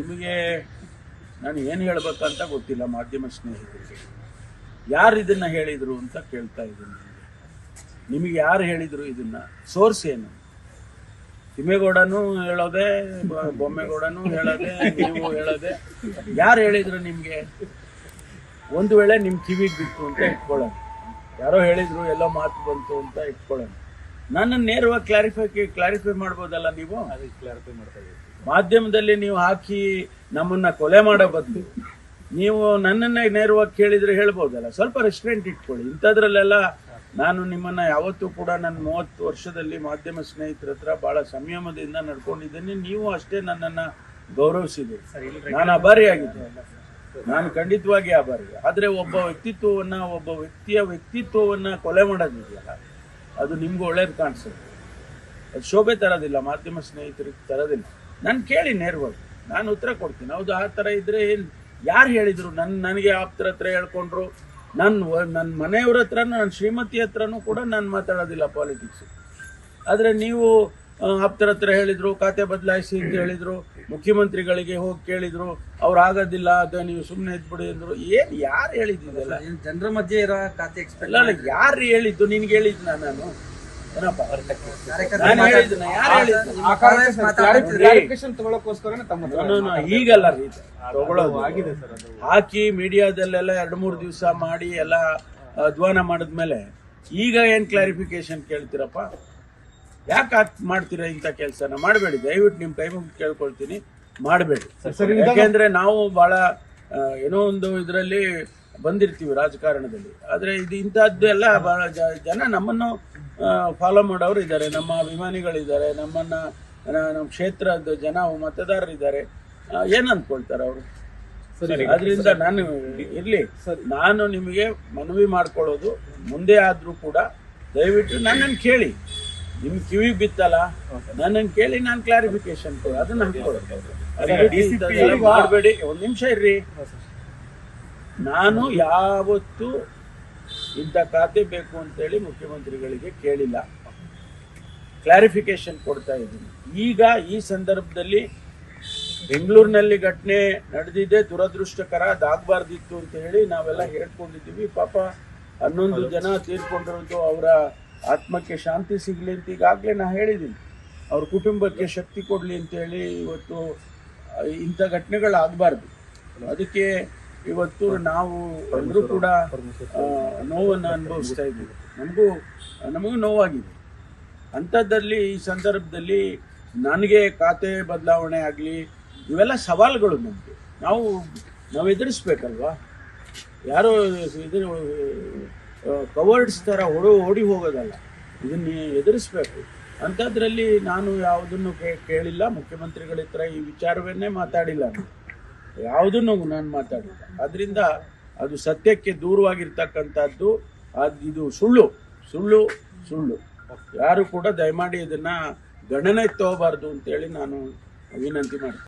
ನಿಮಗೆ ನಾನು ಏನು ಹೇಳಬೇಕಂತ ಗೊತ್ತಿಲ್ಲ ಮಾಧ್ಯಮ ಸ್ನೇಹಿತರಿಗೆ. ಯಾರು ಇದನ್ನು ಹೇಳಿದರು ಅಂತ ಕೇಳ್ತಾ ಇದ್ದೀನಿ ನಿಮಗೆ ಯಾರು ಹೇಳಿದರು ಇದನ್ನು? ಸೋರ್ಸ್ ಏನು? ತಿಮ್ಮೇಗೌಡನು ಹೇಳೋದೆ ಬೊಮ್ಮೇಗೌಡನು ಹೇಳೋದೆ, ನೀವು ಹೇಳೋದೆ. ಯಾರು ಹೇಳಿದ್ರು ನಿಮಗೆ? ಒಂದು ವೇಳೆ ನಿಮ್ಮ ಕಿವಿಗೆ ಬಿತ್ತು ಅಂತ ಇಟ್ಕೊಳ್ಳೋಣ. ಯಾರೋ ಹೇಳಿದರು ಎಲ್ಲೋ ಮಾತು ಬಂತು ಅಂತ ಇಟ್ಕೊಳ್ಳೋಣ. ನನ್ನ ನೇರವಾಗಿ ಕ್ಲಾರಿಫೈ ಕ್ಲಾರಿಫೈ ಮಾಡ್ಬೋದಲ್ಲ ನೀವು? ಅದಕ್ಕೆ ಕ್ಲಾರಿಫೈ ಮಾಡ್ತಾ ಇದ್ದೀವಿ ಮಾಧ್ಯಮದಲ್ಲಿ ನೀವು ಹಾಕಿ ನಮ್ಮನ್ನ ಕೊಲೆ ಮಾಡೋ ಬದಲು ನೀವು ನನ್ನನ್ನ ನೇರವಾಗಿ ಕೇಳಿದ್ರೆ ಹೇಳ್ಬೋದಲ್ಲ? ಸ್ವಲ್ಪ ರೆಸ್ಟೋರೆಂಟ್ ಇಟ್ಕೊಳ್ಳಿ. ಇಂಥದ್ರಲ್ಲೆಲ್ಲ ನಾನು ನಿಮ್ಮನ್ನ ಯಾವತ್ತೂ ಕೂಡ ನನ್ನ ಮೂವತ್ತು ವರ್ಷದಲ್ಲಿ ಮಾಧ್ಯಮ ಸ್ನೇಹಿತರ ಹತ್ರ ಬಹಳ ಸಂಯಮದಿಂದ ನಡ್ಕೊಂಡಿದ್ದೀನಿ. ನೀವು ಅಷ್ಟೇ ನನ್ನನ್ನ ಗೌರವಿಸಿದೆ ನಾನು ಅಭಾರಿಯಾಗಿದ್ದೆ ನಾನು ಖಂಡಿತವಾಗಿ ಆಭಾರಿ ಆದ್ರೆ ಒಬ್ಬ ವ್ಯಕ್ತಿತ್ವವನ್ನ ಒಬ್ಬ ವ್ಯಕ್ತಿಯ ವ್ಯಕ್ತಿತ್ವವನ್ನ ಕೊಲೆ ಮಾಡೋದಿದೆಯಲ್ಲ? ಅದು ನಿಮ್ಗೆ ಒಳ್ಳೇದು ಕಾಣಿಸುತ್ತೆ. ಅದು ಶೋಭೆ ತರೋದಿಲ್ಲ, ಮಾಧ್ಯಮ ಸ್ನೇಹಿತರಿಗೆ ತರೋದಿಲ್ಲ. ನಾನು ಕೇಳಿ ನೇರವಾಗಿ, ನಾನು ಉತ್ತರ ಕೊಡ್ತೀನಿ. ಹೌದು, ಆ ಥರ ಇದ್ರೆ ಏನು, ಯಾರು ಹೇಳಿದರು? ನನ್ನ ನನಗೆ ಆಪ್ತರ ಹತ್ರ ಹೇಳ್ಕೊಂಡ್ರು. ನನ್ನ ನನ್ನ ಮನೆಯವ್ರ ಹತ್ರನೂ ನನ್ನ ಶ್ರೀಮತಿ ಹತ್ರನೂ ಕೂಡ ನಾನು ಮಾತಾಡೋದಿಲ್ಲ ಪಾಲಿಟಿಕ್ಸು ಆದರೆ ನೀವು ಆಪ್ತರ ಹತ್ರ ಹೇಳಿದ್ರು ಖಾತೆ ಬದಲಾಯಿಸಿ ಅಂತ ಹೇಳಿದ್ರು ಮುಖ್ಯಮಂತ್ರಿಗಳಿಗೆ ಹೋಗಿ ಕೇಳಿದ್ರು ಅವ್ರು ಆಗೋದಿಲ್ಲ ಅದು ನೀವು ಸುಮ್ಮನೆ ಇದ್ಬಿಡಿ ಅಂದ್ರು. ಏನು ಯಾರು ಹೇಳಿದ್ದಿದ್ದಲ್ಲ ಜನರ ಮಧ್ಯೆ ಇರೋ ಖಾತೆ ಎಕ್ಸ್ಪೆಕ್ಟ್ ಅಲ್ಲ ಅಲ್ಲ ಯಾರು ಹೇಳಿದ್ದು? ನಿನ್ಗೆ ಹೇಳಿದ್ನ ನಾನು? ಏನಪ್ಪ? ನಾನು ಹೇಳಿದ್ದು? ಈಗಲ್ಲ ರೀ ತಗೊಳ್ಳೋದು ಆಗಿದೆ ಸರ್ ಹಾಕಿ ಮೀಡಿಯಾದಲ್ಲೆಲ್ಲ ಎರಡು ಮೂರು ದಿವಸ ಮಾಡಿ ಎಲ್ಲ ಅಧ್ವಾನ ಮಾಡಿದ್ಮೇಲೆ ಈಗ ಏನ್ ಕ್ಲಾರಿಫಿಕೇಶನ್ ಕೇಳ್ತೀರಪ್ಪ? ಯಾಕೆ ಮಾಡ್ತೀರಾ ಇಂಥ ಕೆಲಸನ? ಮಾಡಬೇಡಿ ದಯವಿಟ್ಟು ನಿಮ್ಮ ಕೈ ಮುಗಿದು ಕೇಳ್ಕೊಳ್ತೀನಿ. ಮಾಡಬೇಡಿ. ಯಾಕೆಂದ್ರೆ ನಾವು ಬಹಳ ಏನೋ ಒಂದು ಇದರಲ್ಲಿ ಬಂದಿರ್ತೀವಿ ರಾಜಕಾರಣದಲ್ಲಿ. ಆದ್ರೆ ಇದು ಇಂಥದ್ದು ಎಲ್ಲ ಬಹಳ ಜ- ಜನ ನಮ್ಮನ್ನು ಫಾಲೋ ಮಾಡೋರು ಇದ್ದಾರೆ. ನಮ್ಮ ಅಭಿಮಾನಿಗಳಿದ್ದಾರೆ. ನಮ್ಮನ್ನ ನಮ್ಮ ಕ್ಷೇತ್ರದ ಜನ ಮತದಾರರಿದ್ದಾರೆ ಏನು ಏನ್ ಅನ್ಕೊಳ್ತಾರೆ ಅವರು? ಅದರಿಂದ ನಾನು ಇರ್ಲಿ. ನಾನು ನಿಮಗೆ ಮನವಿ ಮಾಡ್ಕೊಳ್ಳೋದು. ಮುಂದೆ ಆದ್ರೂ ಕೂಡ ದಯವಿಟ್ಟು ನನ್ನನ್ನು ಕೇಳಿ. ನಿಮ್ ಕಿವಿಗೆ ಬಿತ್ತಲ್ಲ? ನನ್ನ ಕೇಳಿ ನಾನು ಕ್ಲಾರಿಫಿಕೇಶನ್ ಕೊಡು ಅದನ್ನ ಮಾಡಬೇಡಿ. ಒಂದ್ ನಿಮಿಷ ಇರ್ರಿ. ನಾನು ಯಾವತ್ತು ಇಂಥ ಖಾತೆ ಬೇಕು ಅಂತೇಳಿ ಮುಖ್ಯಮಂತ್ರಿಗಳಿಗೆ ಕೇಳಿಲ್ಲ. ಕ್ಲಾರಿಫಿಕೇಶನ್ ಕೊಡ್ತಾ ಇದ್ದೀನಿ. ಈಗ ಈ ಸಂದರ್ಭದಲ್ಲಿ ಬೆಂಗಳೂರಿನಲ್ಲಿ ಘಟನೆ ನಡೆದಿದೆ ದುರದೃಷ್ಟಕರ ಅದಾಗಬಾರ್ದಿತ್ತು ಅಂತ ಹೇಳಿ ನಾವೆಲ್ಲ ಹೇಳ್ಕೊಂಡಿದ್ದೀವಿ. ಪಾಪ ಹನ್ನೊಂದು ಜನ ತೀರ್ಕೊಂಡಿರೋದು ಅವರ ಆತ್ಮಕ್ಕೆ ಶಾಂತಿ ಸಿಗಲಿ ಅಂತ ಈಗಾಗಲೇ ನಾನು ಹೇಳಿದ್ದೀನಿ. ಅವ್ರ ಕುಟುಂಬಕ್ಕೆ ಶಕ್ತಿ ಕೊಡಲಿ ಅಂತೇಳಿ ಇವತ್ತು ಇಂಥ ಘಟನೆಗಳು ಆಗಬಾರ್ದು ಅದಕ್ಕೆ ಇವತ್ತು ನಾವು ಎಲ್ಲರೂ ಕೂಡ ನೋವನ್ನು ಅನುಭವಿಸ್ತಾ ಇದ್ದೀವಿ. ನಮಗೂ ನಮಗೂ ನೋವಾಗಿದೆ. ಅಂಥದ್ದರಲ್ಲಿ ಈ ಸಂದರ್ಭದಲ್ಲಿ ನನಗೆ ಖಾತೆ ಬದಲಾವಣೆ ಆಗಲಿ, ಇವೆಲ್ಲ ಸವಾಲುಗಳು ನಮಗೆ. ನಾವು ನಾವು ಎದುರಿಸ್ಬೇಕಲ್ವಾ ಯಾರೋ ಇದು ಕವರ್ಡ್ಸ್ ಥರ ಹೊಡೆ ಓಡಿ ಹೋಗೋದಲ್ಲ. ಇದನ್ನ ಎದುರಿಸ್ಬೇಕು. ಅಂಥದ್ರಲ್ಲಿ ನಾನು ಯಾವುದನ್ನು ಕೇಳಿಲ್ಲ. ಮುಖ್ಯಮಂತ್ರಿಗಳ ಹತ್ರ ಈ ವಿಚಾರವನ್ನೇ ಮಾತಾಡಿಲ್ಲ ನಾನು. ಯಾವುದನ್ನು ನಾನು ಮಾತಾಡಿಲ್ಲ. ಅದರಿಂದ ಅದು ಸತ್ಯಕ್ಕೆ ದೂರವಾಗಿರ್ತಕ್ಕಂಥದ್ದು, ಅದು ಇದು ಸುಳ್ಳು. ಸುಳ್ಳು ಸುಳ್ಳು. ಯಾರು ಕೂಡ ದಯಮಾಡಿ ಇದನ್ನ ಗಣನೆ ತಗೋಬಾರ್ದು ಅಂತೇಳಿ ನಾನು ವಿನಂತಿ ಮಾಡ್ತೀನಿ.